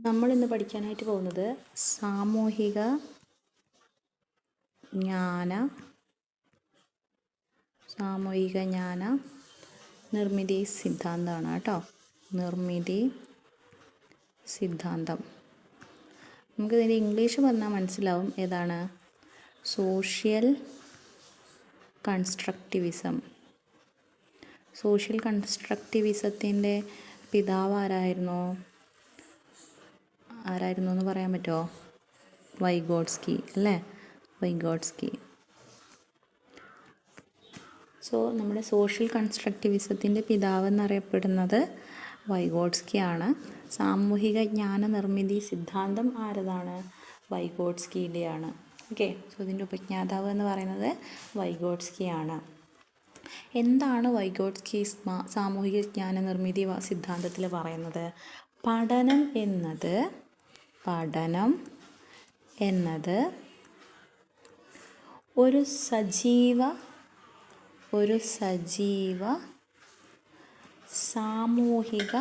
നമ്മൾ ഇന്ന് പഠിക്കാനായിട്ട് പോകുന്നത് സാമൂഹിക ജ്ഞാന സാമൂഹിക ജ്ഞാന നിർമ്മിതി സിദ്ധാന്തമാണ് കേട്ടോ. നിർമ്മിതി സിദ്ധാന്തം. നമുക്കിതിന്റെ ഇംഗ്ലീഷ് പറഞ്ഞാൽ മനസ്സിലാവും ഏതാണ്? സോഷ്യൽ കൺസ്ട്രക്റ്റിവിസം സോഷ്യൽ കൺസ്ട്രക്റ്റിവിസത്തിന്റെ പിതാവ് ആരായിരുന്നു ആരായിരുന്നു എന്ന് പറയാൻ പറ്റുമോ? വൈഗോഡ്സ്കി അല്ലേ? വൈഗോഡ്സ്കി. സോ നമ്മുടെ സോഷ്യൽ കൺസ്ട്രക്റ്റിവിസത്തിന്റെ പിതാവ് എന്നറിയപ്പെടുന്നത് വൈഗോഡ്സ്കിയാണ്. സാമൂഹിക ജ്ഞാന നിർമ്മിതി സിദ്ധാന്തം ആരതാണ്? വൈഗോഡ്സ്കിയുടെയാണ്. ഓക്കെ സോ ഇതിന്റെ ഉപജ്ഞാതാവ് എന്ന് പറയുന്നത് വൈഗോഡ്സ്കിയാണ്. എന്താണ് വൈഗോട്ട്സ്കി സ്മാ- സാമൂഹിക ജ്ഞാന നിർമ്മിതി സിദ്ധാന്തത്തിൽ പറയുന്നത്? പഠനം എന്നത് പഠനം എന്നത് ഒരു സജീവ ഒരു സജീവ സാമൂഹിക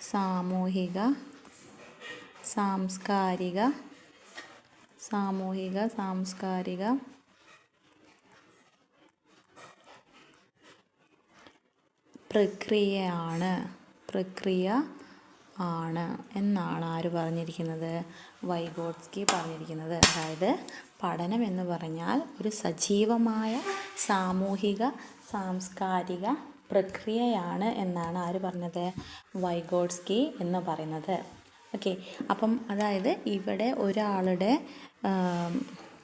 സാമൂഹിക സാംസ്കാരിക സാമൂഹിക സാംസ്കാരിക പ്രക്രിയയാണ്. പ്രക്രിയ ആണ് എന്നാണ് ആര് പറഞ്ഞിരിക്കുന്നത്? വൈഗോട്സ്കി പറഞ്ഞിരിക്കുന്നത്. അതായത് പഠനം എന്ന് പറഞ്ഞാൽ ഒരു സജീവമായ സാമൂഹിക സാംസ്കാരിക പ്രക്രിയയാണ് എന്നാണ് ആര് പറഞ്ഞത്? വൈഗോട്സ്കി എന്ന് പറയുന്നത്. ഓക്കെ. അപ്പം അതായത് ഇവിടെ ഒരാളുടെ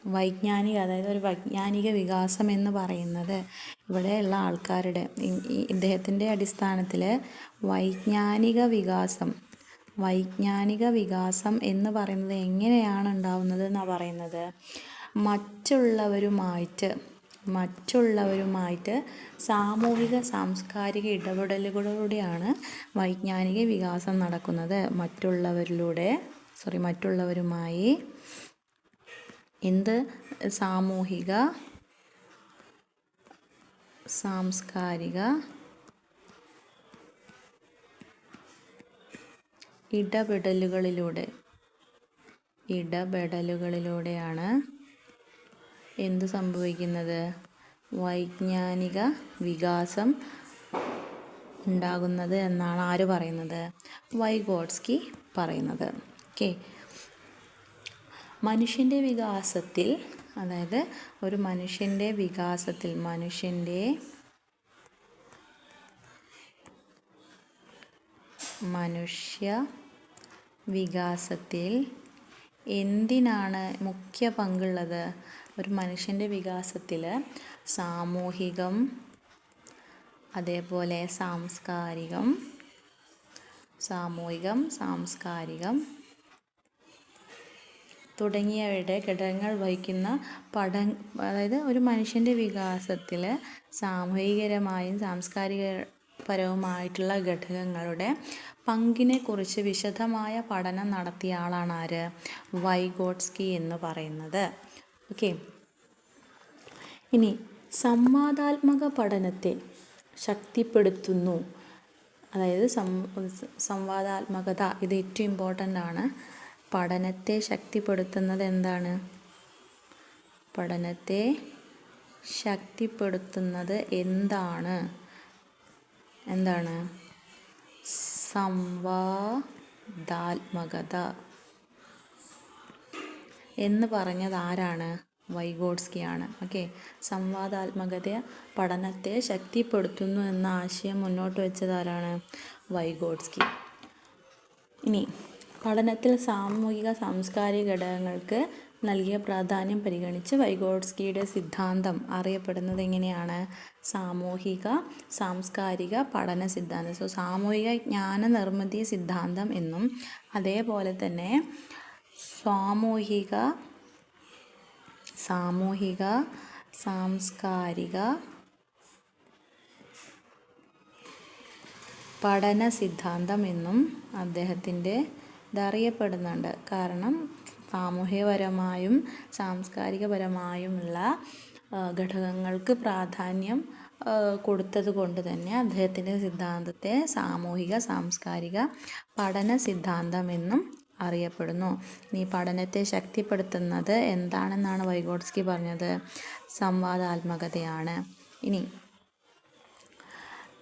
വൈജ്ഞാനിക അതായത് ഒരു വൈജ്ഞാനിക വികാസം എന്ന് പറയുന്നത് ഇവിടെയുള്ള ആൾക്കാരുടെ ഇദ്ദേഹത്തിന്റെ അടിസ്ഥാനത്തിൽ വൈജ്ഞാനിക വികാസം വൈജ്ഞാനിക വികാസം എന്ന് പറയുന്നത് എങ്ങനെയാണ് ഉണ്ടാവുന്നത് എന്നാണ് പറയുന്നത്? മറ്റുള്ളവരുമായിട്ട് മറ്റുള്ളവരുമായിട്ട് സാമൂഹിക സാംസ്കാരിക ഇടപെടലുകളിലൂടെയാണ് വൈജ്ഞാനിക വികാസം നടക്കുന്നത്. മറ്റുള്ളവരിലൂടെ സോറി മറ്റുള്ളവരുമായി എന്ത്? സാമൂഹിക സാംസ്കാരിക ഇടപെടലുകളിലൂടെ ഇടപെടലുകളിലൂടെയാണ് എന്ത് സംഭവിക്കുന്നത്? വൈജ്ഞാനിക വികാസം ഉണ്ടാകുന്നത് എന്നാണ് ആര് പറയുന്നത്? വൈഗോഡ്സ്കി പറയുന്നത്. ഓക്കെ. മനുഷ്യന്റെ വികാസത്തിൽ അതായത് ഒരു മനുഷ്യന്റെ വികാസത്തിൽ മനുഷ്യന്റെ മനുഷ്യ വികാസത്തിൽ എന്തിനാണ് മുഖ്യ പങ്കുള്ളത്? ഒരു മനുഷ്യന്റെ വികാസത്തിൽ സാമൂഹികം അതേപോലെ സാംസ്കാരികം സാമൂഹികം സാംസ്കാരികം തുടങ്ങിയവയുടെ ഘടകങ്ങൾ വഹിക്കുന്ന പഠ അതായത് ഒരു മനുഷ്യന്റെ വികാസത്തിൽ സാമൂഹികരമായും സാംസ്കാരിക പരവുമായിട്ടുള്ള ഘടകങ്ങളുടെ പങ്കിനെക്കുറിച്ച് വിശദമായ പഠനം നടത്തിയ ആളാണ് ആര്? വൈഗോട്സ്കി എന്ന് പറയുന്നത്. ഓക്കെ. ഇനി സംവാദാത്മക പഠനത്തെ ശക്തിപ്പെടുത്തുന്നു. അതായത് സം സംവാദാത്മകത ഇത് ഏറ്റവും ഇമ്പോർട്ടന്റ് ആണ്. പഠനത്തെ ശക്തിപ്പെടുത്തുന്നത് എന്താണ്? പഠനത്തെ ശക്തിപ്പെടുത്തുന്നത് എന്താണ്? എന്താണ്? സംവാദാത്മകത. എന്ന് പറഞ്ഞത് ആരാണ്? വൈഗോഡ്സ്കിയാണ്. ഓക്കെ. സംവാദാത്മകത പഠനത്തെ ശക്തിപ്പെടുത്തുന്നു എന്ന ആശയം മുന്നോട്ട് വെച്ചത് ആരാണ്? വൈഗോഡ്സ്കി. ഇനി പഠനത്തിൽ സാമൂഹിക സാംസ്കാരിക ഘടകങ്ങൾക്ക് നൽകിയ പ്രാധാന്യം പരിഗണിച്ച് വൈഗോഡ്സ്കിയുടെ സിദ്ധാന്തം അറിയപ്പെടുന്നത് എങ്ങനെയാണ്? സാമൂഹിക സാംസ്കാരിക പഠന സിദ്ധാന്തം. സോ സാമൂഹിക ജ്ഞാന നിർമ്മിതി സിദ്ധാന്തം എന്നും അതേപോലെ തന്നെ സാമൂഹിക സാമൂഹിക സാംസ്കാരിക പഠന സിദ്ധാന്തം എന്നും അദ്ദേഹത്തിന്റെ ഇതറിയപ്പെടുന്നുണ്ട്. കാരണം സാമൂഹ്യപരമായും സാംസ്കാരികപരമായുമുള്ള ഘടകങ്ങൾക്ക് പ്രാധാന്യം കൊടുത്തത് കൊണ്ട് തന്നെ അദ്ദേഹത്തിന്റെ സിദ്ധാന്തത്തെ സാമൂഹിക സാംസ്കാരിക പഠന സിദ്ധാന്തം എന്നും അറിയപ്പെടുന്നു. ഈ പഠനത്തെ ശക്തിപ്പെടുത്തുന്നത് എന്താണെന്നാണ് വൈഗോഡ്സ്കി പറഞ്ഞത്? സംവാദാത്മകതയാണ്. ഇനി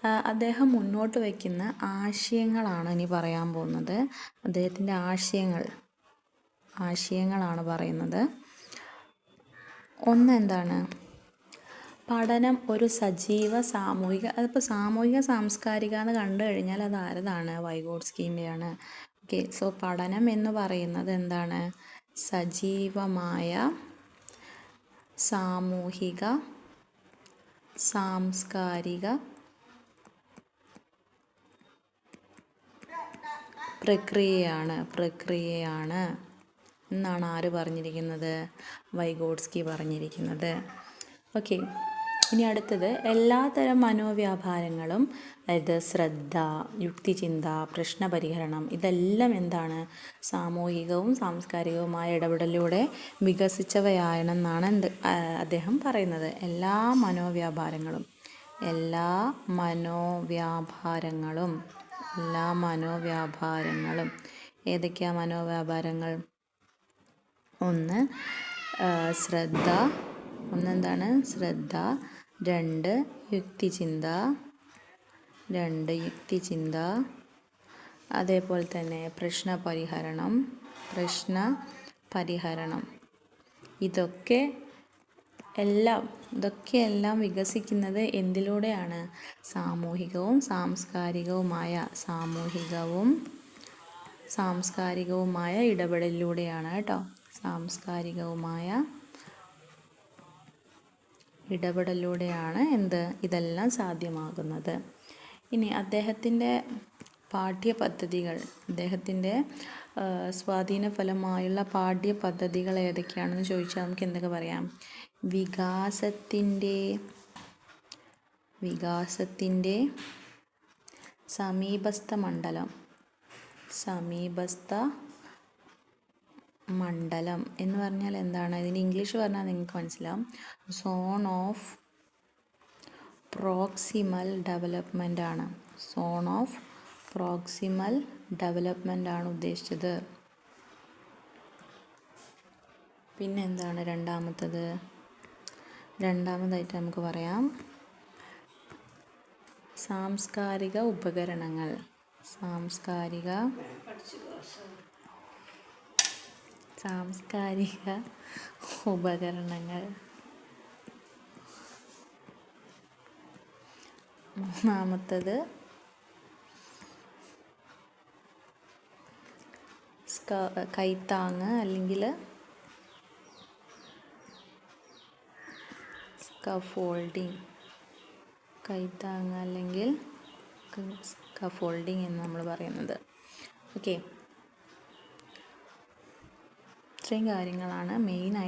അദ്ദേഹം മുന്നോട്ട് വയ്ക്കുന്ന ആശയങ്ങളാണ് ഇനി പറയാൻ പോകുന്നത്. അദ്ദേഹത്തിന്റെ ആശയങ്ങൾ ആശയങ്ങളാണ് പറയുന്നത്. ഒന്ന് എന്താണ്? പഠനം ഒരു സജീവ സാമൂഹിക അതിപ്പോൾ സാമൂഹിക സാംസ്കാരിക എന്ന് കണ്ടു കഴിഞ്ഞാൽ അത് ആരതാണ്? വൈഗോട്സ്കീന്റെയാണ് ഓക്കെ സോ പഠനം എന്ന് പറയുന്നത് എന്താണ്? സജീവമായ സാമൂഹിക സാംസ്കാരിക പ്രക്രിയയാണ് പ്രക്രിയയാണ് എന്നാണ് ആര് പറഞ്ഞിരിക്കുന്നത്? വൈഗോഡ്സ്കി പറഞ്ഞിരിക്കുന്നത്. ഓക്കെ. ഇനി അടുത്തത് എല്ലാതരം മനോവ്യാപാരങ്ങളും അതായത് ശ്രദ്ധ യുക്തിചിന്ത പ്രശ്നപരിഹരണം ഇതെല്ലാം എന്താണ്? സാമൂഹികവും സാംസ്കാരികവുമായ ഇടപെടലിലൂടെ വികസിച്ചവയാണെന്നാണ് എന്ത് അദ്ദേഹം പറയുന്നത്. എല്ലാ മനോവ്യാപാരങ്ങളും എല്ലാ മനോവ്യാപാരങ്ങളും. എല്ലാ മനോവ്യാപാരങ്ങളും ഏതൊക്കെയാ മനോവ്യാപാരങ്ങൾ? ഒന്ന് ശ്രദ്ധ. ഒന്നെന്താണ്? ശ്രദ്ധ. രണ്ട് യുക്തിചിന്ത. രണ്ട് യുക്തിചിന്ത. അതേപോലെ തന്നെ പ്രശ്ന പരിഹരണം. പ്രശ്ന പരിഹരണം. ഇതൊക്കെ എല്ലാം ഇതൊക്കെയെല്ലാം വികസിക്കുന്നത് എന്തിലൂടെയാണ്? സാമൂഹികവും സാംസ്കാരികവുമായ സാമൂഹികവും സാംസ്കാരികവുമായ ഇടപെടലിലൂടെയാണ് കേട്ടോ. സാംസ്കാരികവുമായ ഇടപെടലിലൂടെയാണ് എന്ത്? ഇതെല്ലാം സാധ്യമാകുന്നത്. ഇനി അദ്ദേഹത്തിന്റെ പാഠ്യപദ്ധതികൾ അദ്ദേഹത്തിന്റെ സ്വാധീന ഫലമായുള്ള പാഠ്യപദ്ധതികൾ ഏതൊക്കെയാണെന്ന് ചോദിച്ചാൽ നമുക്ക് എന്തൊക്കെ പറയാം? വികാസത്തിന്റെ വികാസത്തിന്റെ സമീപസ്ഥ മണ്ഡലം. സമീപസ്ഥ മണ്ഡലം എന്ന് പറഞ്ഞാൽ എന്താണ്? ഇതിന് ഇംഗ്ലീഷ് പറഞ്ഞാൽ നിങ്ങൾക്ക് മനസ്സിലാവും. സോൺ ഓഫ് പ്രോക്സിമൽ ഡെവലപ്മെന്റ് ആണ്. സോൺ ഓഫ് പ്രോക്സിമൽ ഡെവലപ്മെന്റ് ആണ് ഉദ്ദേശിച്ചത്. പിന്നെന്താണ് രണ്ടാമത്തത്? രണ്ടാമതായിട്ട് നമുക്ക് പറയാം. സാംസ്കാരിക ഉപകരണങ്ങൾ. സാംസ്കാരിക സാംസ്കാരിക ഉപകരണങ്ങൾ. മൂന്നാമത്തത് കൈത്താങ് അല്ലെങ്കിൽ സ്കഫോൾഡിങ് കൈത്താങ്ങ അല്ലെങ്കിൽ കഫോൾഡിങ് എന്ന് നമ്മൾ പറയുന്നത്. ഓക്കെ ഇത്രയും കാര്യങ്ങളാണ് മെയിനായി